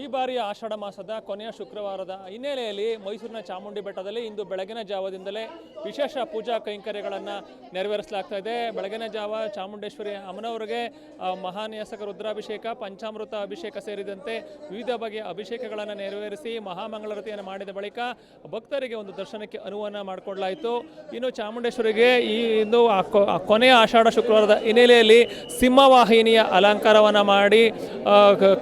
ಈ ಬಾರಿಯ ಆಷಾಢ ಮಾಸದ ಕೊನೆಯ ಶುಕ್ರವಾರದ ಹಿನ್ನೆಲೆಯಲ್ಲಿ ಮೈಸೂರಿನ ಚಾಮುಂಡಿ ಬೆಟ್ಟದಲ್ಲಿ ಇಂದು ಬೆಳಗಿನ ಜಾವದಿಂದಲೇ ವಿಶೇಷ ಪೂಜಾ ಕೈಂಕರ್ಯಗಳನ್ನು ನೆರವೇರಿಸಲಾಗ್ತಾ ಇದೆ. ಬೆಳಗಿನ ಜಾವ ಚಾಮುಂಡೇಶ್ವರಿ ಅಮ್ಮನವರಿಗೆ ಮಹಾನ್ಯಾಸಕ ರುದ್ರಾಭಿಷೇಕ, ಪಂಚಾಮೃತ ಅಭಿಷೇಕ ಸೇರಿದಂತೆ ವಿವಿಧ ಬಗೆಯ ಅಭಿಷೇಕಗಳನ್ನು ನೆರವೇರಿಸಿ ಮಹಾಮಂಗಳಾರತಿಯನ್ನು ಮಾಡಿದ ಬಳಿಕ ಭಕ್ತರಿಗೆ ಒಂದು ದರ್ಶನಕ್ಕೆ ಅನುವನ್ನು ಮಾಡಿಕೊಡಲಾಯಿತು. ಇನ್ನು ಚಾಮುಂಡೇಶ್ವರಿಗೆ ಈ ಇಂದು ಕೊನೆಯ ಆಷಾಢ ಶುಕ್ರವಾರದ ಹಿನ್ನೆಲೆಯಲ್ಲಿ ಸಿಂಹವಾಹಿನಿಯ ಅಲಂಕಾರವನ್ನು ಮಾಡಿ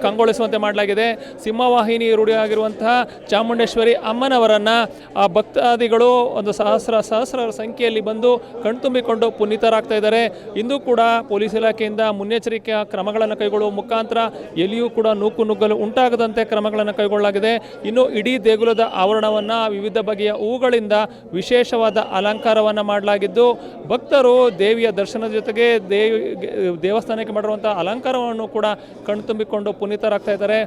ಕಂಗೊಳಿಸುವಂತೆ ಮಾಡಲಾಗಿದೆ. ಸಿಂಹವಾಹಿನಿ ರೂಢಿಯಾಗಿರುವಂತಹ ಚಾಮುಂಡೇಶ್ವರಿ ಅಮ್ಮನವರನ್ನು ಆ ಭಕ್ತಾದಿಗಳು ಒಂದು ಸಹಸ್ರ ಸಹಸ್ರ ಸಂಖ್ಯೆಯಲ್ಲಿ ಬಂದು ಕಣ್ತುಂಬಿಕೊಂಡು ಪುನೀತರಾಗ್ತಾ ಇದ್ದಾರೆ. ಇಂದು ಕೂಡ ಪೊಲೀಸ್ ಇಲಾಖೆಯಿಂದ ಮುನ್ನೆಚ್ಚರಿಕೆಯ ಕ್ರಮಗಳನ್ನು ಕೈಗೊಳ್ಳುವ ಮುಖಾಂತರ ಎಲ್ಲಿಯೂ ಕೂಡ ನೂಕು ನುಗ್ಗಲು ಉಂಟಾಗದಂತೆ ಕ್ರಮಗಳನ್ನು ಕೈಗೊಳ್ಳಲಾಗಿದೆ. ಇನ್ನು ಇಡೀ ದೇಗುಲದ ಆವರಣವನ್ನು ವಿವಿಧ ಬಗೆಯ ಹೂಗಳಿಂದ ವಿಶೇಷವಾದ ಅಲಂಕಾರವನ್ನು ಮಾಡಲಾಗಿದ್ದು, ಭಕ್ತರು ದೇವಿಯ ದರ್ಶನದ ಜೊತೆಗೆ ದೇವಿ ದೇವಸ್ಥಾನಕ್ಕೆ ಮಾಡಿರುವಂಥ ಅಲಂಕಾರವನ್ನು ಕೂಡ ಕಣ್ತುಂಬಿಕೊಂಡು ಪುನೀತರಾಗ್ತಾ ಇದ್ದಾರೆ.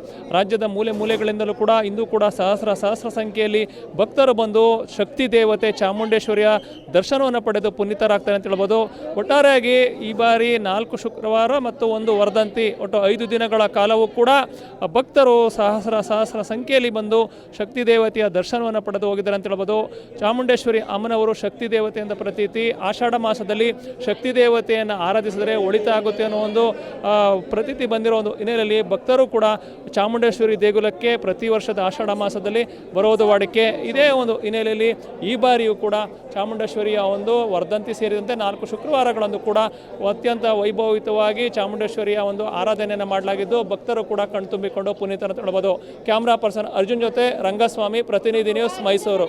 ರಾಜ್ಯದ ಮೂಲೆ ಮೂಲೆಗಳಿಂದಲೂ ಕೂಡ ಇಂದು ಕೂಡ ಸಹಸ್ರ ಸಹಸ್ರ ಸಂಖ್ಯೆಯಲ್ಲಿ ಭಕ್ತರು ಬಂದು ಶಕ್ತಿ ದೇವತೆ ಚಾಮುಂಡೇಶ್ವರಿಯ ದರ್ಶನವನ್ನು ಪಡೆದು ಪುನೀತರಾಗ್ತಾರೆ ಅಂತ ಹೇಳ್ಬೋದು. ಒಟ್ಟಾರೆಯಾಗಿ ಈ ಬಾರಿ ನಾಲ್ಕು ಶುಕ್ರವಾರ ಮತ್ತು ಒಂದು ವರ್ಧಂತಿ ಒಟ್ಟು ಐದು ದಿನಗಳ ಕಾಲವೂ ಕೂಡ ಭಕ್ತರು ಸಹಸ್ರ ಸಹಸ್ರ ಸಂಖ್ಯೆಯಲ್ಲಿ ಬಂದು ಶಕ್ತಿ ದೇವತೆಯ ದರ್ಶನವನ್ನು ಪಡೆದು ಹೋಗಿದ್ದಾರೆ ಅಂತ ಹೇಳ್ಬೋದು. ಚಾಮುಂಡೇಶ್ವರಿ ಅಮ್ಮನವರು ಶಕ್ತಿ ದೇವತೆಯಿಂದ ಪ್ರತೀತಿ ಆಷಾಢ ಮಾಸದಲ್ಲಿ ಶಕ್ತಿ ದೇವತೆಯನ್ನು ಆರಾಧಿಸಿದರೆ ಒಳಿತಾಗುತ್ತೆ ಅನ್ನೋ ಒಂದು ಪ್ರತೀತಿ ಬಂದಿರೋ ಒಂದು ಹಿನ್ನೆಲೆಯಲ್ಲಿ ಭಕ್ತರು ಕೂಡ ಚಾಮುಂಡೇಶ್ವರಿ ದೇಗುಲಕ್ಕೆ ಪ್ರತಿ ವರ್ಷದ ಆಷಾಢ ಮಾಸದಲ್ಲಿ ಬರೋದು ವಾಡಿಕೆ. ಇದೇ ಒಂದು ಹಿನ್ನೆಲೆಯಲ್ಲಿ ಈ ಬಾರಿಯೂ ಕೂಡ ಚಾಮುಂಡೇಶ್ವರಿಯ ಒಂದು ವರ್ಧಂತಿ ಸೇರಿದಂತೆ ನಾಲ್ಕು ಶುಕ್ರವಾರಗಳಂದು ಕೂಡ ಅತ್ಯಂತ ವೈಭವಿತವಾಗಿ ಚಾಮುಂಡೇಶ್ವರಿಯ ಒಂದು ಆರಾಧನೆಯನ್ನು ಮಾಡಲಾಗಿದ್ದು, ಭಕ್ತರು ಕೂಡ ಕಣ್ತುಂಬಿಕೊಂಡು ಪುನೀತನ ತೊಡಬಹುದು ಕ್ಯಾಮ್ರಾ ಪರ್ಸನ್ ಅರ್ಜುನ್ ಜೊತೆ ರಂಗಸ್ವಾಮಿ, ಪ್ರತಿನಿಧಿ ನ್ಯೂಸ್ ಮೈಸೂರು.